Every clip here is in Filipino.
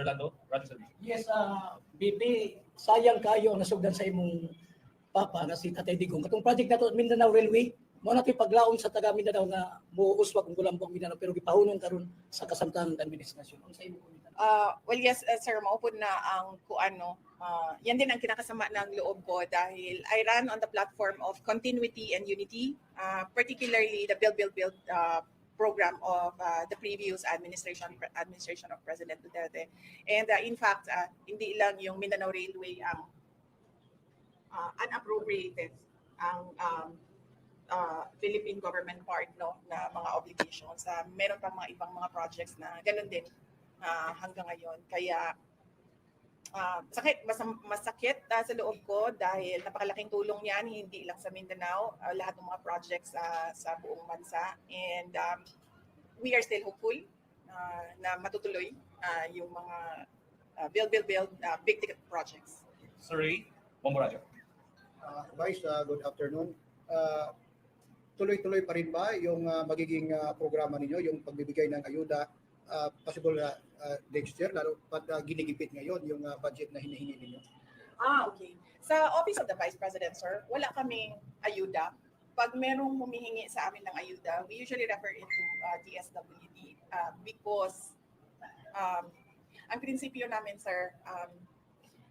Orlando, Ransom. Yes, ah, Bibi, sayang kayo ang nasugdan sa imong papa na si Tatay Digong. Katong project na to, Mindanao Railway, mo na paglaom sa taga Mindanao nga muuswag ang gulambong Mindanao pero gipahunon karon sa kasamtangan administrasyon. Ang sa imong? Uh, well, yes, uh, sir, maupod na ang kuano. Uh, yan din ang kinakasama ng loob ko dahil I ran on the platform of continuity and unity, uh, particularly the Build, Build, Build uh, program of uh, the previous administration administration of President Duterte. And uh, in fact, uh, hindi lang yung Mindanao Railway ang uh, unappropriated ang um, uh, Philippine government part no na mga obligations. Uh, meron pang mga ibang mga projects na ganun din ah, hanggang ngayon. Kaya ah, sakit, mas, masakit ah, sa loob ko dahil napakalaking tulong yan, hindi lang sa Mindanao, ah, lahat ng mga projects ah, sa buong bansa. And um, we are still hopeful ah, na matutuloy ah, yung mga ah, build, build, build, ah, big ticket projects. Sir Ray, Bomborajo. Uh, Vice, uh, good afternoon. Uh, tuloy-tuloy pa rin ba yung uh, magiging uh, programa ninyo, yung pagbibigay ng ayuda, uh, possible na uh, next year, lalo pat uh, ginigipit ngayon yung uh, budget na hinihingi ninyo? Ah, okay. Sa Office of the Vice President, sir, wala kaming ayuda. Pag merong humihingi sa amin ng ayuda, we usually refer it to uh, DSWD uh, because um, ang prinsipyo namin, sir, um,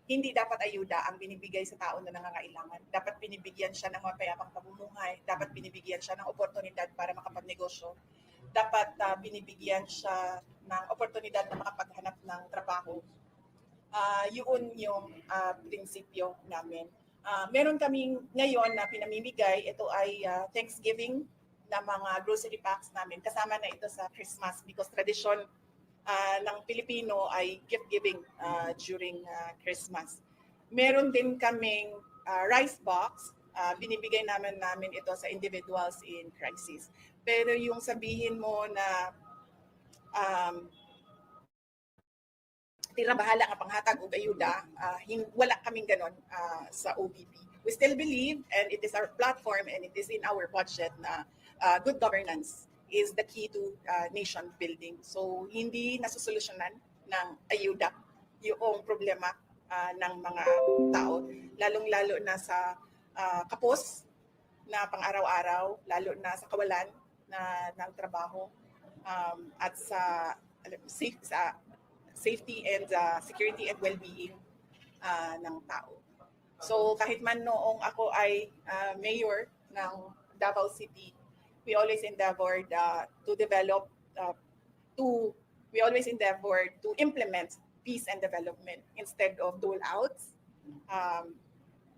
hindi dapat ayuda ang binibigay sa tao na nangangailangan. Dapat binibigyan siya ng mapayapang pamumuhay. Dapat binibigyan siya ng oportunidad para makapagnegosyo. Dapat uh, binibigyan siya ng oportunidad na makapaghanap ng trabaho ah yun yung ah, prinsipyo namin. Ah, meron kaming ngayon na pinamimigay, ito ay ah, Thanksgiving na mga grocery packs namin. Kasama na ito sa Christmas because tradition ah, ng Pilipino ay gift giving ah, during ah, Christmas. Meron din kaming ah, rice box, ah, binibigay naman namin ito sa individuals in crisis. Pero yung sabihin mo na um, tira bahala nga panghatag og ayuda ah, hin- wala kaming ganon ah, sa OBP we still believe and it is our platform and it is in our budget na ah, good governance is the key to ah, nation building. So hindi nasusolusyonan ng ayuda yung problema ah, ng mga tao lalong-lalo na sa ah, kapos na pang-araw-araw lalo na sa kawalan na ng trabaho um, at sa safe, sa safety and uh, security and well-being uh, ng tao. So kahit man noong ako ay uh, mayor ng Davao City, we always endeavored uh, to develop, uh, to, we always endeavored to implement peace and development instead of dole outs. Um,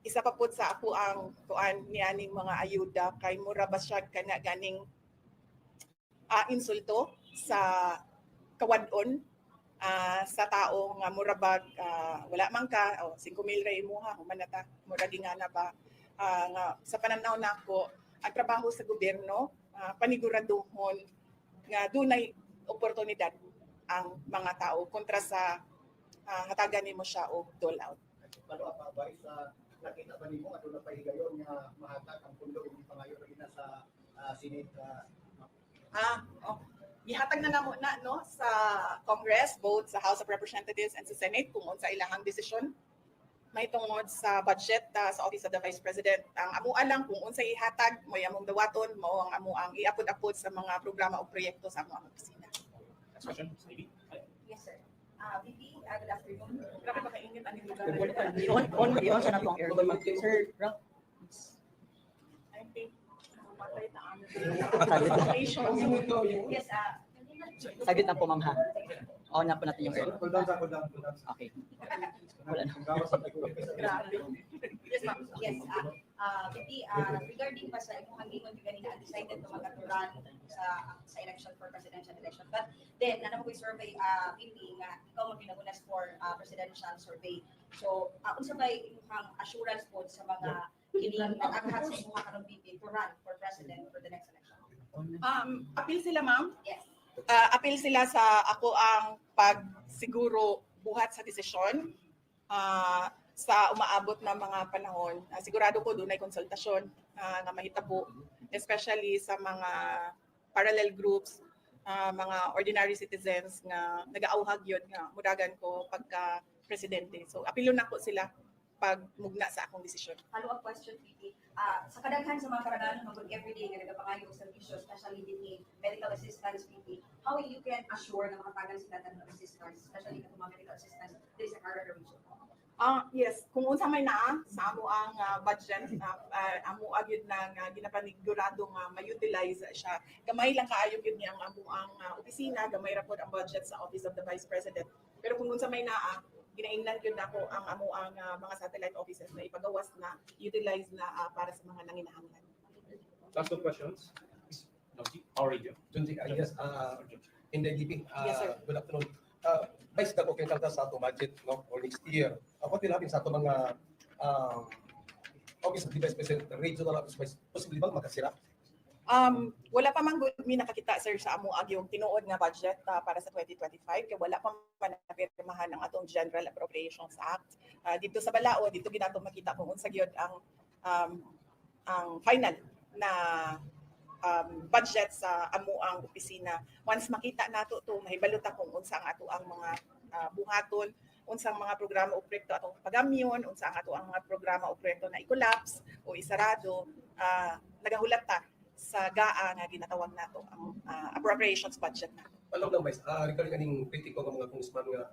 isa pa po sa ako ang kuan nianing mga ayuda kay mura ba siya kana ganing uh, insulto sa kawadon ah, sa tao nga murabag ah, wala man ka o 5 mil ra imuha human ta mura di nga na ba. Ah, nga sa pananaw nako ang trabaho sa gobyerno ah, paniguraduhon nga dunay oportunidad ang mga tao kontra sa ah, hatagan nimo siya og dole out. Up, uh, Vice, uh, nakita ba nimo ano na pahigayon nga mahatag ang pundo ng pangayo sa uh, Senate uh, Ah, oh. Gihatag na namo na no sa Congress, both sa House of Representatives and sa Senate kung unsa ilahang desisyon may tungod sa budget ah, sa Office of the Vice President. Ang amo lang kung unsa ihatag mo among dawaton mo ang amo ang iapod-apod sa mga programa o proyekto sa among opisina. Next question. Ivy. Yes, sir. Uh, VP, uh, good afternoon. Grabe pa kainit ang lugar. On, on, on, sa natong aircon, sir, Ra- I think matay na ang Yes, uh, Saglit lang po, ma'am, ha? On na po natin yung air. Hold on, sir, hold on, hold on. Okay. Wala na. Grabe. yes, ma'am. Yes, uh, uh, VP, uh, regarding pa sa imong hangingon yung ganina, decided na magkaturan sa sa election for presidential election. But then, ano ko survey, uh, VP, nga ikaw mo pinagunas for uh, presidential survey. So, uh, unsa ba imong assurance po sa mga kining nag-aghat sa to run for president for the next election? Um, appeal sila ma'am? Yes. uh, appeal sila sa ako ang pagsiguro buhat sa desisyon ah, sa umaabot na mga panahon. Ah, sigurado ko doon ay konsultasyon ah, na mahitabo, especially sa mga parallel groups ah, mga ordinary citizens nga nagaauhag yun nga mudagan ko pagka presidente. So apilo na ko sila pag mugna sa akong desisyon. Follow-up question, VP. Ah, sa kadaghan sa mga karanasan mag everyday nga nagapangayo og serbisyo, especially din ni medical assistance, VP, how you can assure na makatagan sila ng assistance, especially ng mga medical assistance dito sa Carter region? Ah, yes, kung unsa may naa sa amo ang ah, budget, ah, ah, amo agyud na nga ginapanigurado nga ma-utilize siya. Gamay lang kaayo gyud niya ang amo ang ah, opisina, gamay ra pod ang budget sa Office of the Vice President. Pero kung unsa may naa, ginaingnan gyud nako ang amo ang ah, mga satellite offices na ipagawas na utilize na ah, para sa mga nanginahanglan. Last two questions. Our radio. Junji, I guess, uh, in the GP, Yes, sir. uh, good afternoon. Uh, Vice, dako kay kalta sa ato budget, no, for next year. Ako happen sa ato mga, um, Office of the Vice President, regional office, Vice, possibly ba makasira? Um, wala pa man gud mi nakakita sir sa amo ag yung tinuod nga budget ah, para sa 2025 kay wala pa man napirmahan ang atong General Appropriations Act. Ah, dito sa Balao dito ginato makita kung unsa gyud ang um, ang final na um, budget sa amo ang opisina. Once makita nato to mahibalo kung unsa ang ato ang mga ah, buhaton, unsang mga programa o proyekto atong pagamyon, unsa ang ato ang mga programa o proyekto na i-collapse o isarado, ah, nagahulat ta sa GAA nga ginatawag nato ang ah, appropriations budget nato. Alam lang, Vice, uh, regarding aning kritiko ng mga congressman nga,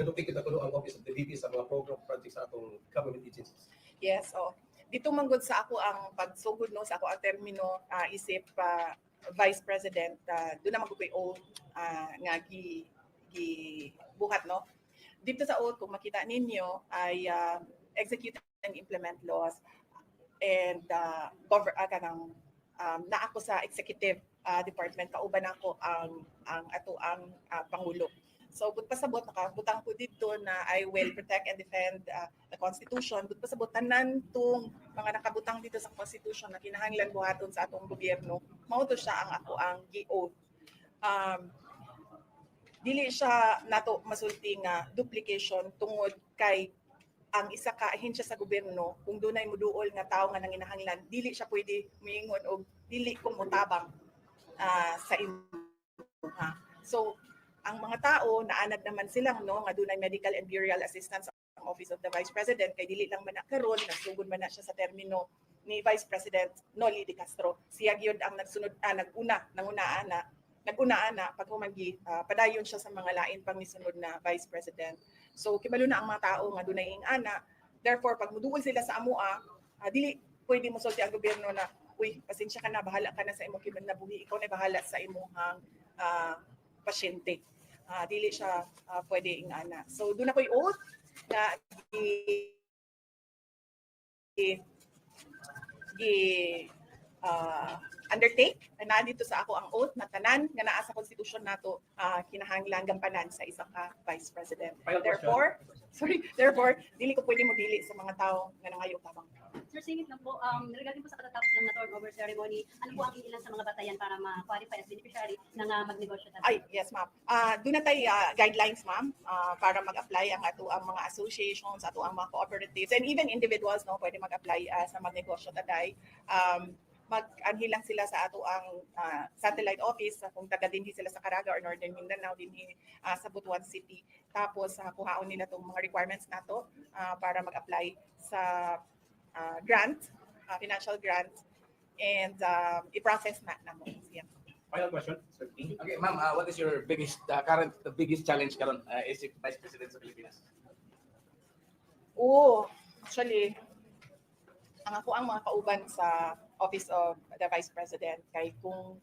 ganun kita tulo ang Office of the VP sa mga program projects sa atong government agencies. Yes, oh. Dito manggod sa ako ang pagsugod no sa ako ang termino ah, isip pa Vice President uh, doon naman ko ko'y oath ah, nga gi, gi buhat no. Dito sa oath kung makita ninyo ay ah, execute and implement laws and uh, cover uh, kanang um, na ako sa executive ah, department kauban ako ang ang ato ang ah, pangulo. So, but pasabot, nakabutang ko dito na I will protect and defend ah, the Constitution. But pasabot, tanan tong mga nakabutang dito sa Constitution na kinahanglan buhaton sa atong gobyerno, mauto siya ang ako ang gi-oath. Um, dili siya nato masulti nga duplication tungod kay ang isa ka ahensya sa gobyerno kung dunay moduol nga tao nga nanginahanglan dili siya pwede miingon og dili ko motabang ah, sa imo ha. So ang mga tao naanad naman silang no nga dunay medical and burial assistance ang Office of the Vice President kay dili lang man karon nagsugod man na siya sa termino ni Vice President Noli de Castro. Siya gyud ang nagsunod ah, naguna nangunaan na naguna na pag humagi ah, padayon siya sa mga lain pang nisunod na Vice President. So kibalo na ang mga tao nga dunay ing ana. Therefore pag muduol sila sa amoa, ah, dili pwede mo sulti ang gobyerno na uy, pasensya ka na, bahala ka na sa imong kinabuhi, ikaw na bahala sa imong ah, pasyente. Ah, dili siya ah, pwede ing ana. So doon ako'y oath na gi, gi, gi ah, undertake na dito sa ako ang oath na tanan nga naa sa constitution nato ah, kinahanglan gampanan sa isa ka vice president. Final question. Therefore, sorry, therefore dili ko pwede mo dili sa mga tao nga nangayo tabang. Sir, singit lang po, um, regarding po sa katatapos ng na over ceremony, ano po ang ilan sa mga batayan para ma-qualify as beneficiary na nga magnegosyo tayo? Ay, yes ma'am. Ah, doon na tayo ah, guidelines ma'am ah, para mag-apply ang ato ang mga associations, ato ang mga cooperatives and even individuals no pwede mag-apply ah, sa magnegosyo taday. Um, mag-anhi lang sila sa ato ang ah, satellite office kung taga dinhi sila sa Caraga or Northern Mindanao dinhi ah, sa Butuan City. Tapos uh, kuhaon nila tong mga requirements nato ah, para mag-apply sa ah, grant, ah, financial grant and um, i-process na namo. Yan. Final question. Okay, ma'am, uh, what is your biggest, uh, current, the biggest challenge karon uh, as a Vice President sa Pilipinas? Oo, actually, ang ako ang mga kauban sa Office of the Vice President kay kung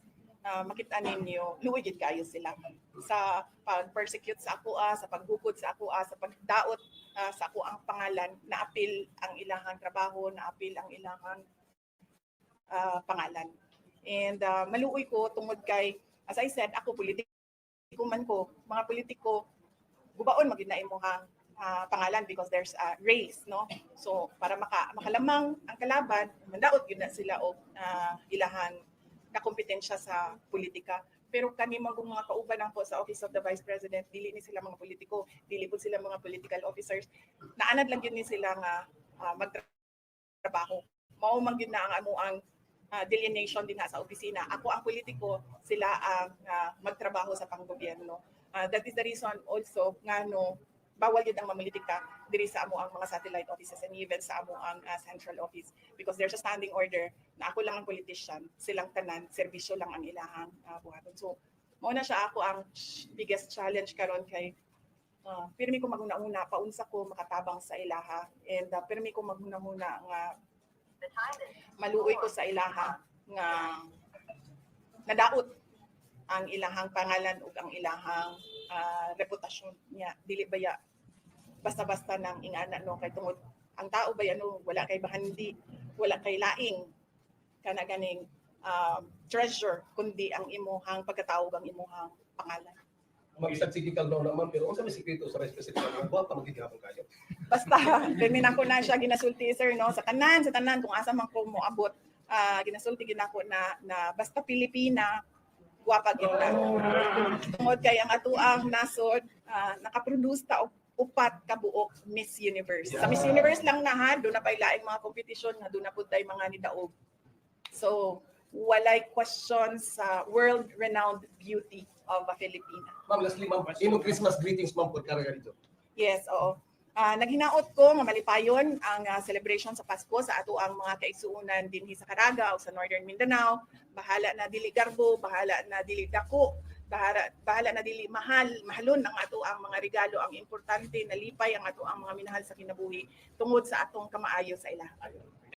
ah, makita ninyo, luwigid kayo sila sa pag-persecute sa ako ah, sa paghukod sa ako ah, sa pagdaot ah, sa ako ang pangalan, na-appeal ang ilahang trabaho, na-appeal ang ilahang ah, pangalan. And ah, maluoy ko tungod kay, as I said, ako politiko man ko, mga politiko, gubaon magid na imong ah, pangalan because there's a race no so para maka makalamang ang kalaban mandaot yun na sila og ah, ilahang kakompetensya sa politika pero kami mga mga kauban lang po sa Office of the Vice President dili ni sila mga politiko dili po sila mga political officers naanad lang yun ni sila nga ah, magtrabaho mao man gyud na ang amo ang ah, delineation din na sa opisina. Ako ang politiko, sila ang ah, magtrabaho sa panggobyerno. Ah, that is the reason also nga no bawal yun ang mamalitika diri sa amo ang mga satellite offices and even sa amo ang ah, central office because there's a standing order na ako lang ang politician, silang tanan, serbisyo lang ang ilahang uh, buhaton. So, mao na siya ako ang biggest challenge karon kay uh, pirmi ko maguna-una paunsa ko makatabang sa ilaha and uh, pirmi ko maguna-una nga maluoy ko sa ilaha nga nadaot ang ilahang pangalan ug ang ilahang ah, reputasyon niya. Dili baya basta-basta nang ingana no? Kay tungod ang tao ba ano wala kay bahandi wala kay laing. Kana ganing um, treasure kundi ang imuhang pagkatao ang imuhang pangalan. Mag-isag sigikal daw naman, pero ang sa may sikreto sa Vice President, ang buwan pa magigihapon kayo. basta termina ko na siya ginasulti sir no? Sa tanan sa tanan kung asa man ko mo abot ah, ginasulti ginako na na basta Pilipina na tungod kay ang atuang nasod ah, nakaproduce ta og upat ka buok Miss Universe. Sa Miss Universe lang na ha do na pay laing mga competition nga do na pud tay mga nidaog so walay question sa world renowned beauty of a Filipina. Ma'am, lastly, ma'am, imong Christmas greetings, ma'am, po karaga dito. Yes, oo. Ah, naghinaot ko nga malipayon ang ah, celebration sa Pasko sa ato ang mga kaigsuunan dinhi sa Caraga o sa Northern Mindanao. Bahala na dili garbo, bahala na dili dako, bahala, bahala na dili mahal, mahalon ang ato ang mga regalo. Ang importante nalipay ang ato ang mga minahal sa kinabuhi tungod sa atong kamaayo sa ilaha.